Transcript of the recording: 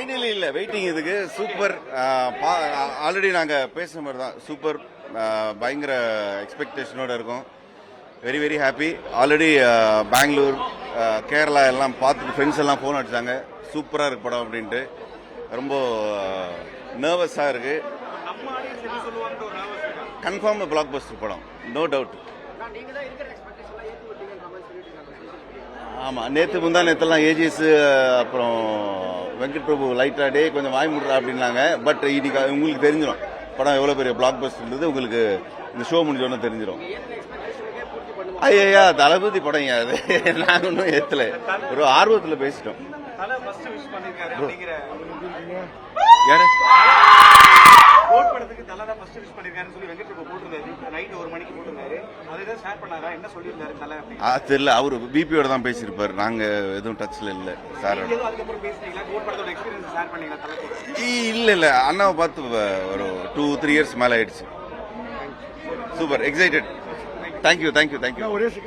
Finally இல்லை waiting இதுக்கு. Super already நாங்கள் பேசுன மாதிரி தான். சூப்பர் பயங்கர எக்ஸ்பெக்டேஷனோட இருக்கும். Very very happy already Bangalore Kerala எல்லாம் பார்த்துட்டு ஃப்ரெண்ட்ஸ் எல்லாம் ஃபோன் அடித்தாங்க சூப்பராக இருக்கு படம் அப்படின்ட்டு. ரொம்ப நர்வஸாக இருக்கு. கன்ஃபார்ம் பிளாக் பஸ்டர் படம். நோ டவுட் ஆமாம் நேற்று முந்தா நேற்றுலாம் ஏஜிஎஸ் அப்புறம் வெங்கட் பிரபு லைட்டா டே கொஞ்சம் வாய் முடுறா அப்படின்னாங்க. பட் இன்னைக்கு உங்களுக்கு தெரிஞ்சிடும் படம் எவ்வளோ பெரிய பிளாக் பஸ்டர்ன்றது உங்களுக்கு இந்த ஷோ முடிஞ்சோடனே தெரிஞ்சிடும் ஐயா தளபதி படம் அது? நாங்கள் ஒன்றும் ஏற்றல ஒரு ஆர்வத்தில் பேசிட்டோம். யாரு? கோட் படத்துக்கு தலை தான் ஃபர்ஸ்ட் விஷ் பண்ணிருக்காருன்னு சொல்லி வெங்கட் பிரபு போட்டிருந்தாரு. நைட் ஒரு மணிக்கு போட்டிருந்தாரு. ஆ தெரியல. அவர் பிபியோட தான் பேசியிருப்பார். நாங்கள் எதுவும் டச்சில் இல்லை. சாரோட நீங்க எதுவும் அதுக்கப்புறம் பேசுனீங்களா? கோட் படத்தோட எக்ஸ்பீரியன்ஸ் ஷேர் பண்ணீங்களா? தலை கூட? இல்லை இல்லை. அண்ணாவை பார்த்து ஒரு டூ த்ரீ இயர்ஸ் மேலே ஆயிடுச்சு. Super excited thank you thank you thank you